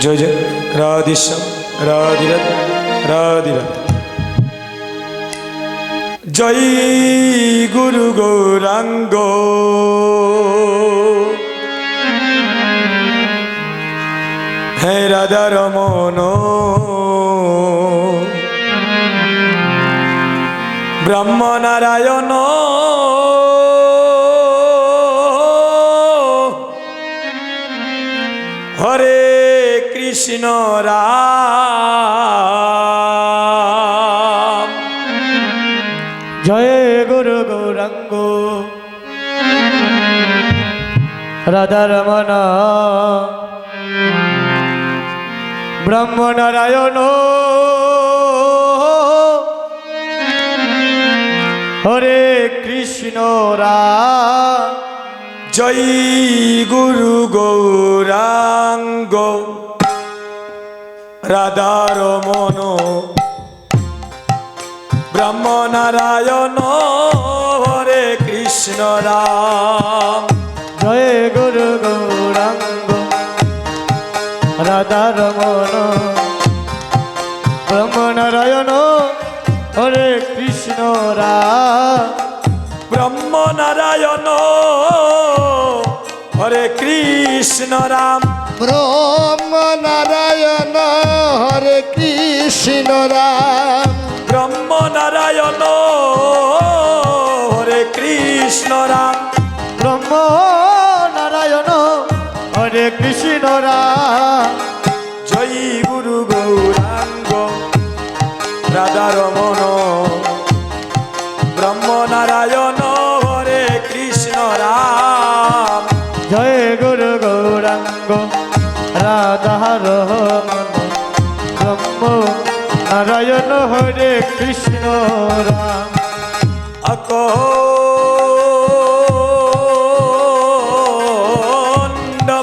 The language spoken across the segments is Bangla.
জয় জয়। রাধিশ্যাম রাধিরাধ রাধিরাধ জয় গুরু গৌরাঙ্গ। হে রাধা রমন। ব্রহ্ম নারায়ণ। হরে কৃষ্ণ রাম। জয় গুরু গৌরাঙ্গ। রাধা রমণ। ব্রহ্ম নারায়ণ হরে কৃষ্ণ রা জয় গুরু গৌরাঙ্গ। রাধার মন। ব্রহ্ম নারায়ণ হরে কৃষ্ণ রাম। জয় গুরু গৌরাঙ্গ রাধা রমণ ব্রহ্ম নারায়ণ হরে কৃষ্ণ রা ব্রহ্ম নারায়ণ হরে কৃষ্ণ রাম। ব্রহ্ম নারায়ণ। হরে কৃষ্ণ রাম। ব্রহ্ম নারায়ণ হরে কৃষ্ণ রাম। ব্রহ্ম নারায়ণ হরে কৃষ্ণ রা কৃষ্ণ রাম। আকন্দ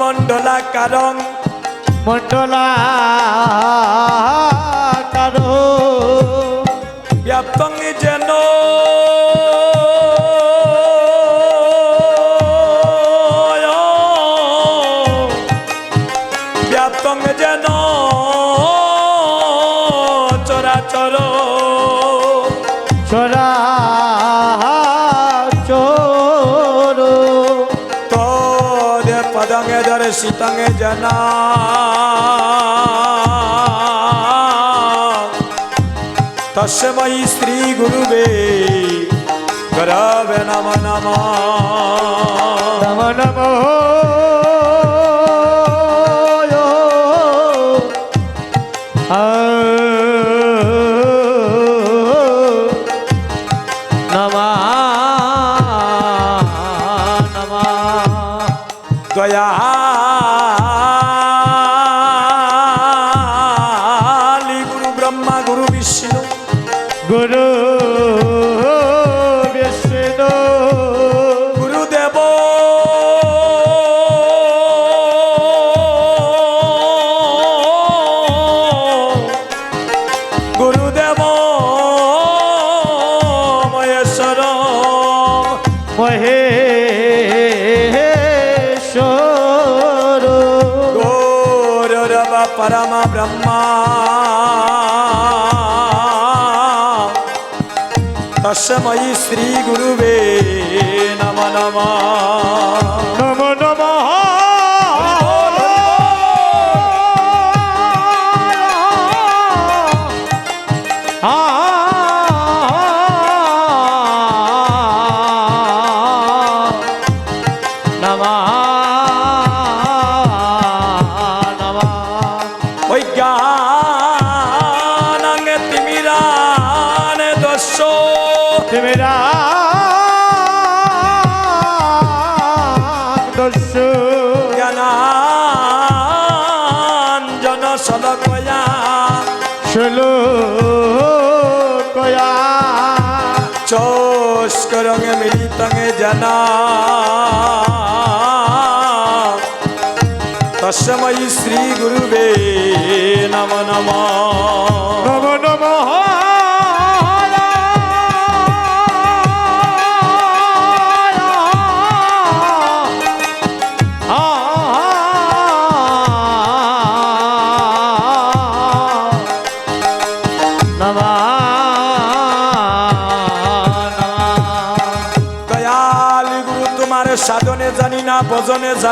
মণ্ডলাকারং। মণ্ডলা চরা। চোর তদ পদঙে দর্শিতঙে জনা। তস্मै শ্রী গুরুবে গরবে নম নম। নম নমা গৌরব পরম ব্রহ্মা তস্मै শ্রী গুরুবে নম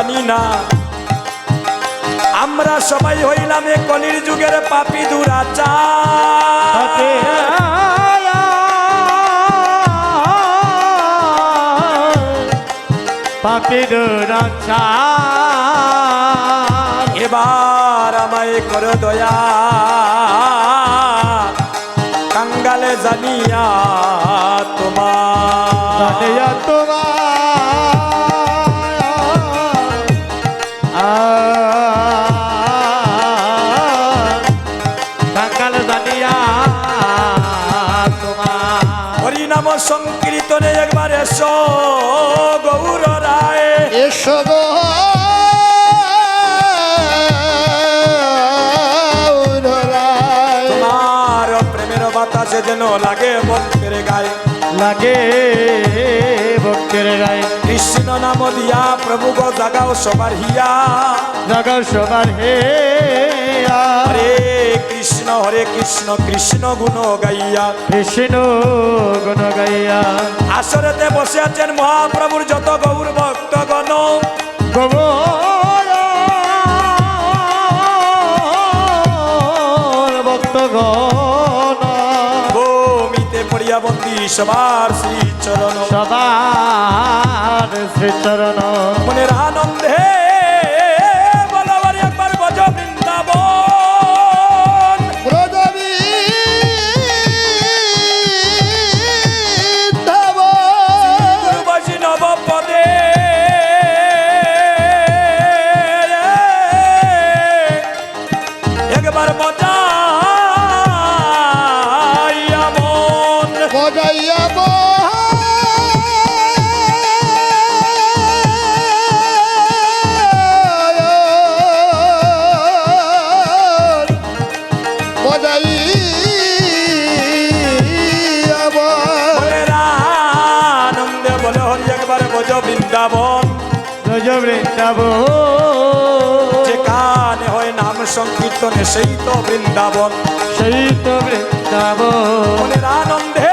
জানি না। আমরা সবাই হইলাম এ কলির যুগের পাপি দুরাচার পাপির রাজা এবার আমায় কর দয়া। কাঙ্গালে জানিয়া লাগে। ভক্তের গায়ে কৃষ্ণ নাম দিয়া প্রভু গো জাগাও সবার হিয়া। জগৎ সবার হে হরে কৃষ্ণ হরে কৃষ্ণ কৃষ্ণ গুণ গাইয়া। কৃষ্ণ গুণ গাইয়া। আসরেতে বসে আছেন মহাপ্রভুর যত গৌর ভক্তগণ। গোবর সবার শ্রী চরণ সবার শ্রীচরণ। মনের আনন্দে বৃন্দাবন। ব্রজ বৃন্দাব যে কানে হয় নাম সংকীর্তনে সেই তো বৃন্দাবন। সেই তো বৃন্দাব মনের আনন্দে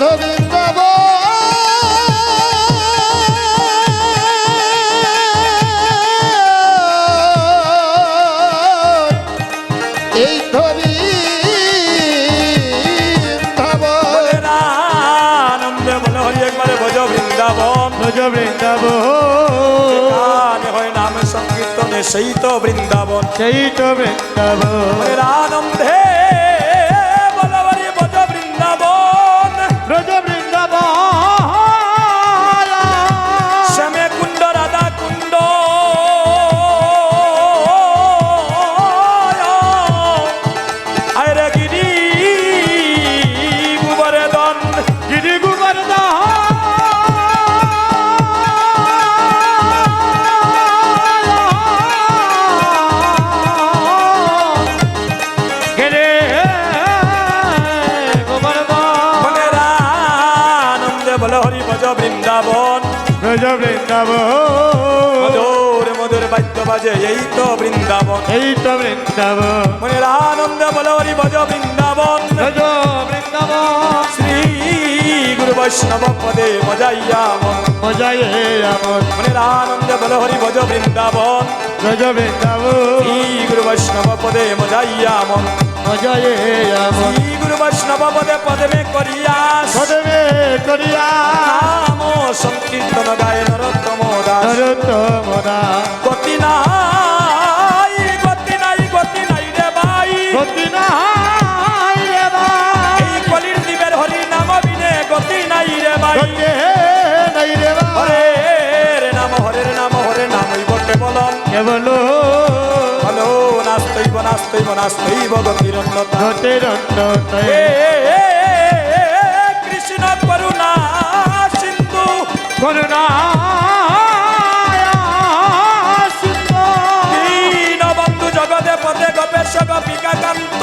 বৃন্দাবন। হয় সেই তো বৃন্দাবন। সেই তো বৃন্দাব মনের আনন্দে ব্রজ বৃন্দাব মধুর মধুর বাদ্য বাজে এই তো বৃন্দাবন। এই তো বৃন্দাব মনের আনন্দে বল হরি ভজ বৃন্দাবন। শ্রী গুরু বৈষ্ণব পদে মজাইয়া মন। মজায় আমন মনের আনন্দে বল হরি ভজ বৃন্দাবন। ব্রজ বৃন্দাব শ্রী গুরু বৈষ্ণব পদে মজাইয়া মন। মজায় আমন শ্রী গুরু বৈষ্ণব পদে পদে মে করিয়া সদমে করিয়া নাম সংকীর্তন গায়ে নরোত্তম দাস। নরোত্তম দাস। গতি নাই গতি নাই গতি নাই রে ভাই। গতি নাই রে ভাই। এই কলির দিবের হরি নাম বিনে গতি নাই রে ভাই। গতি নাই রে ভাই। হরে নাম হরে নাম হরে নাম বটে বলন। কেবল নাস্তৈব নাস্তৈব নাস্তৈব গতির অন্যতা গতির এ, অন্যতায় এ, এ, এ, কৃষ্ণ করুণা সিন্ধু। করুণা জগতে পদে গবেষক গোপিকা কান্ত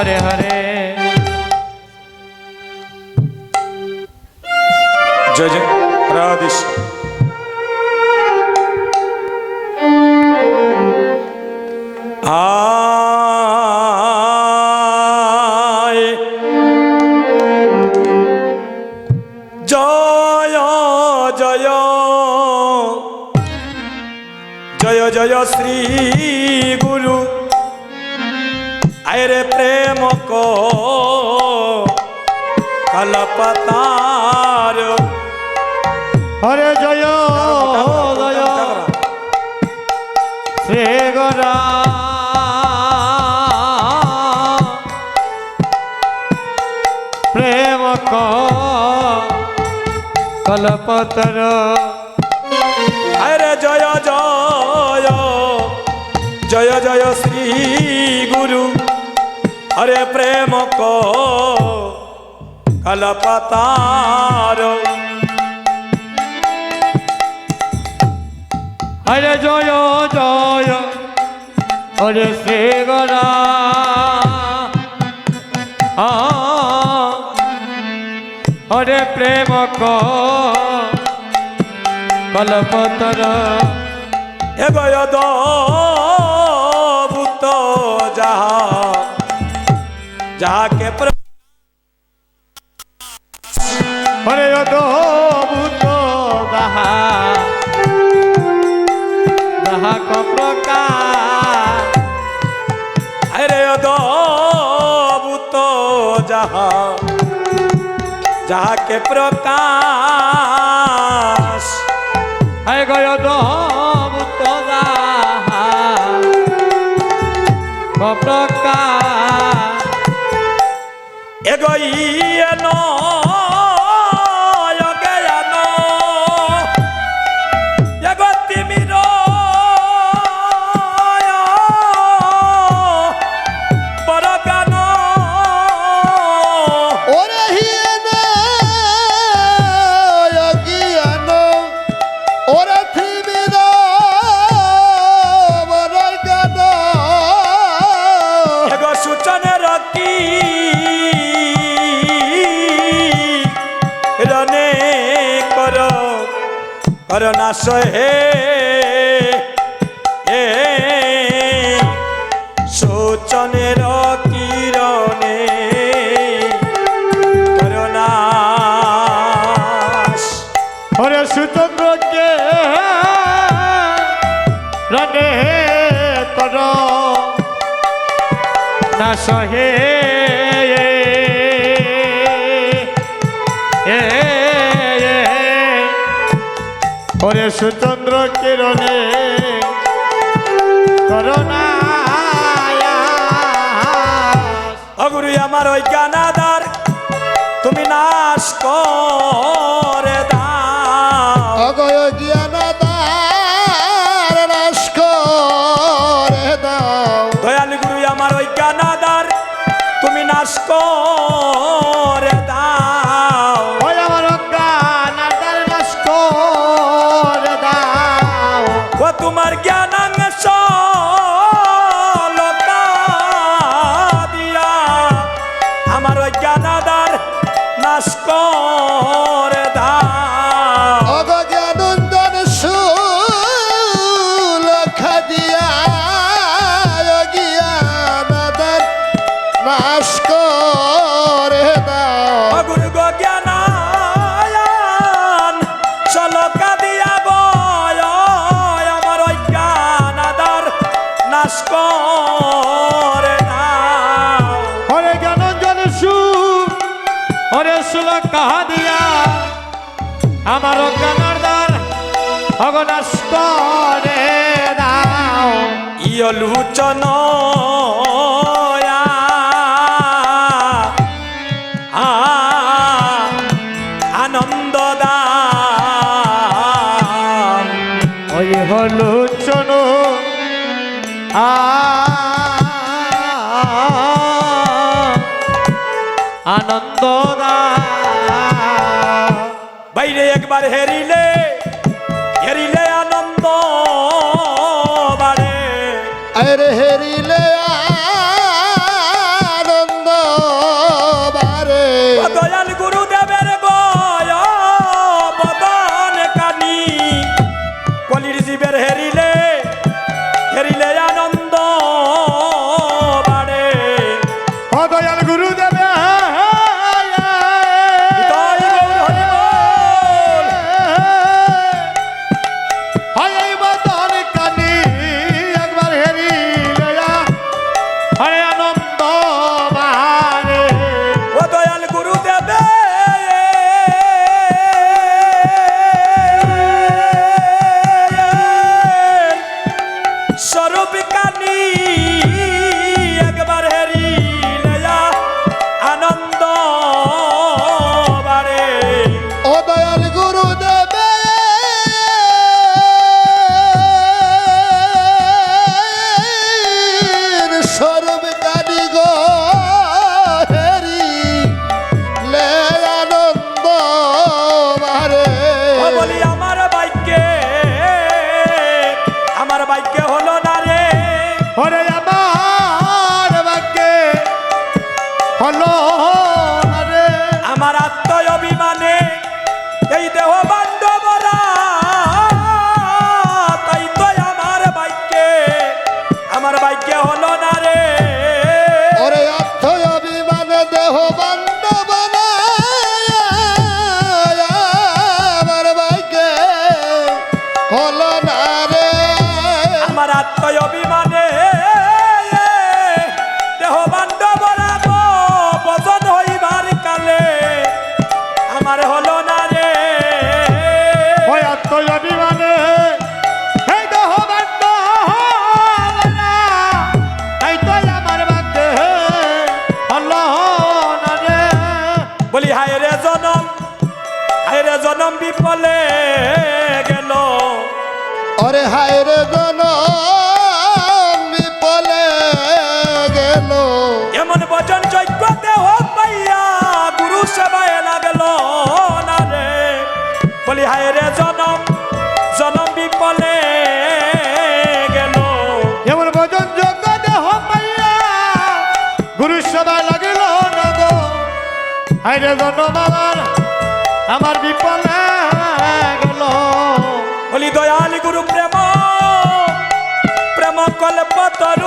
রাম হরে হরে জয় জয় আয়রে প্রেম কো কলপতার হরে জয় জয় শ্রী গরা প্রেম কলপতর আরে জয় জয় জয় জয় শ্রী হরে প্রেম কো কলপতার হরে জয় জয় হরে শ্রী গরা হরে প্রেম ক কলপতর এগয় ভূত যাহা যাহাকে হরে অদ্ভুত দাহা দাহা কপ্রকার আরে অদ্ভুত যাহা যাহাকে প্রকাশ হরে অদ্ভুত এগইয়েন নাশ হে এ সূচনের কিরণে করুণাস। হরে সুচন্দ্রকে রনে কর। না সহে হরে সুচন্দ্র কিরণে। আমার ওই জ্ঞানাদার তুমি নাশ করে। আমার অজ্ঞানার ভগনাস্ত দাও। ইয় লুচন একবার হেরিলে হেরিলে আনন্দ বাড়ে। আরে সবাই লাগিল হাইরে জন আমার বিপদ গেল। বলি দয়াল গুরু প্রেম প্রেম কল্পতর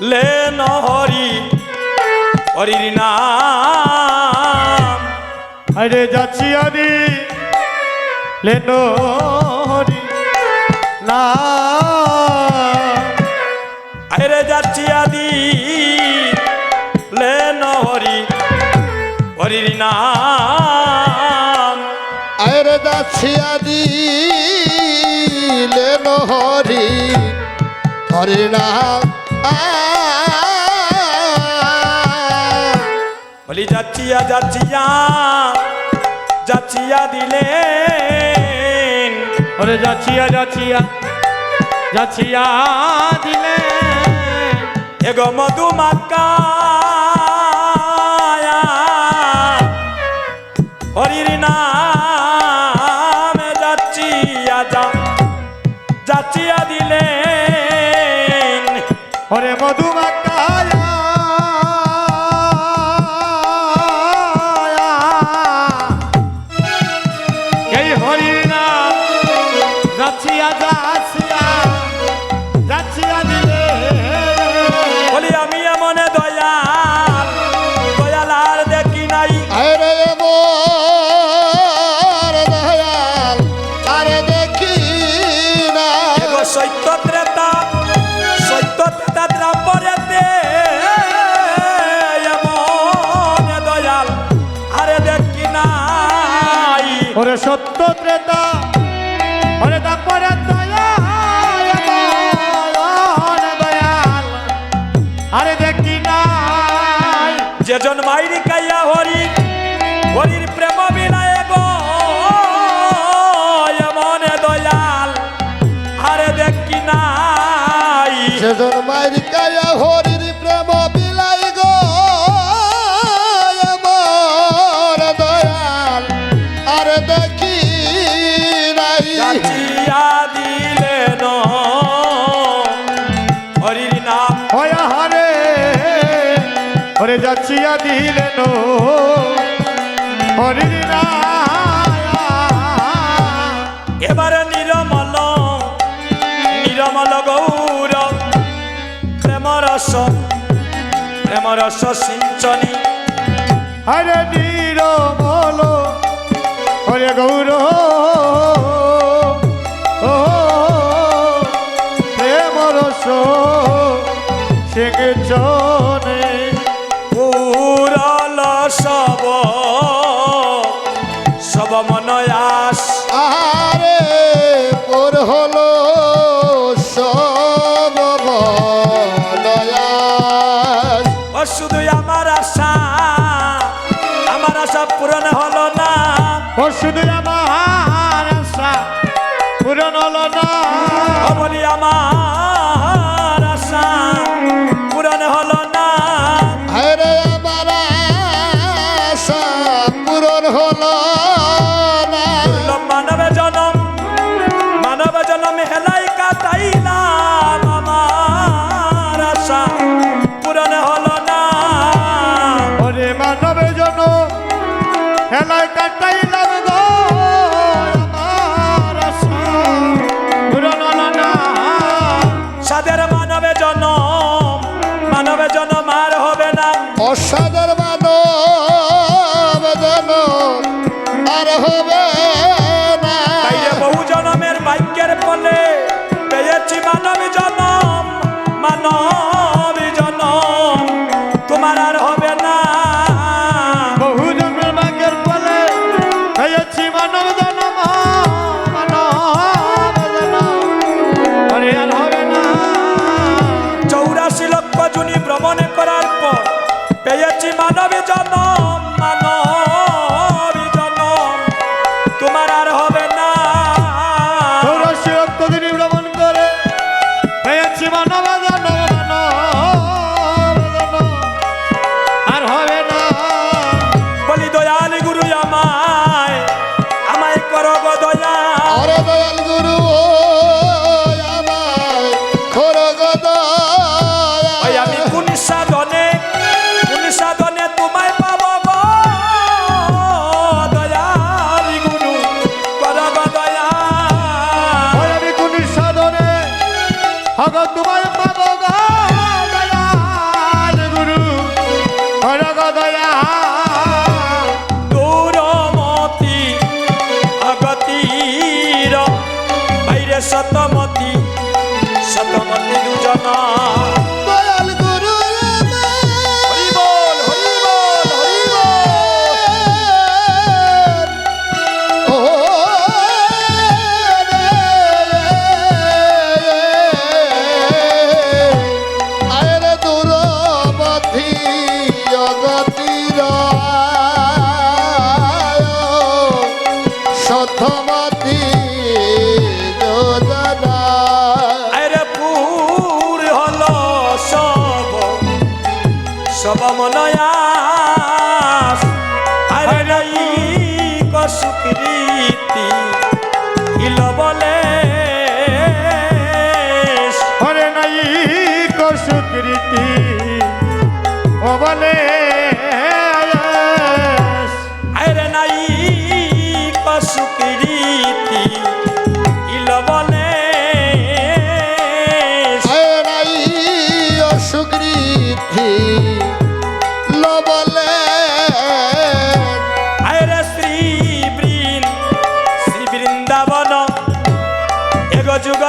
লে হরি হরির নাম। আরে যাচ্ছি আমি লে হরি না আরে যাচ্ছি আদি লেন হরি হরির নাম। আরে যাচ্ছি আদি লেন হরি নাম। আ বলি যাচ্ছিয়া যাচ্ছিয়া যাচ্ছিয়া দিলে ওরে যাচ্ছিয়া যাচ্ছিয়া যাচ্ছিয়া দিলে এগো মধুমাকা দুজন ರಚಿಯ ದಿಲೆನು ಹರಿದಿನ এবার নিরমল নিরমল গৌর প্রেমরস প্রেমরস সিঞ্চনী। হরে নিরম আশা পূরণ হলো না। ওরে মানবের জন্য হেলায় কাটাইলাম গো আমার আশা। পূরণ হলো মানবের জন্য মার হবে না। অসাধ আর হবে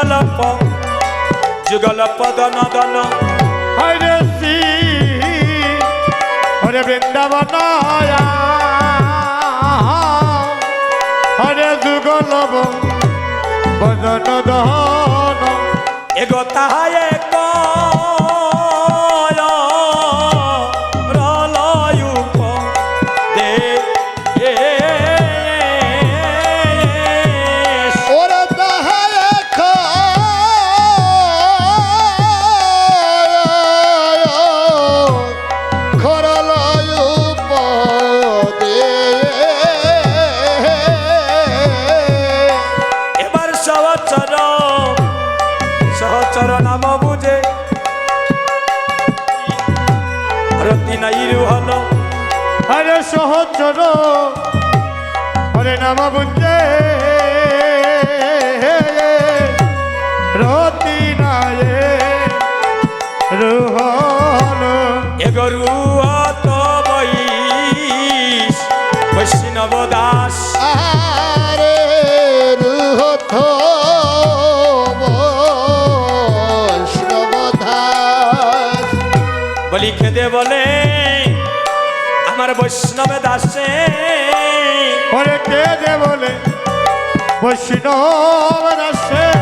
যুগলপ যুগলপ দন দন হরে শ্রী হরে বৃন্দাবন হরে যুগলব বদন দহন এগো তাহায় কর বৈষ্ণব দাসে। ওরে কে দে বলে? বৈষ্ণব দাসে।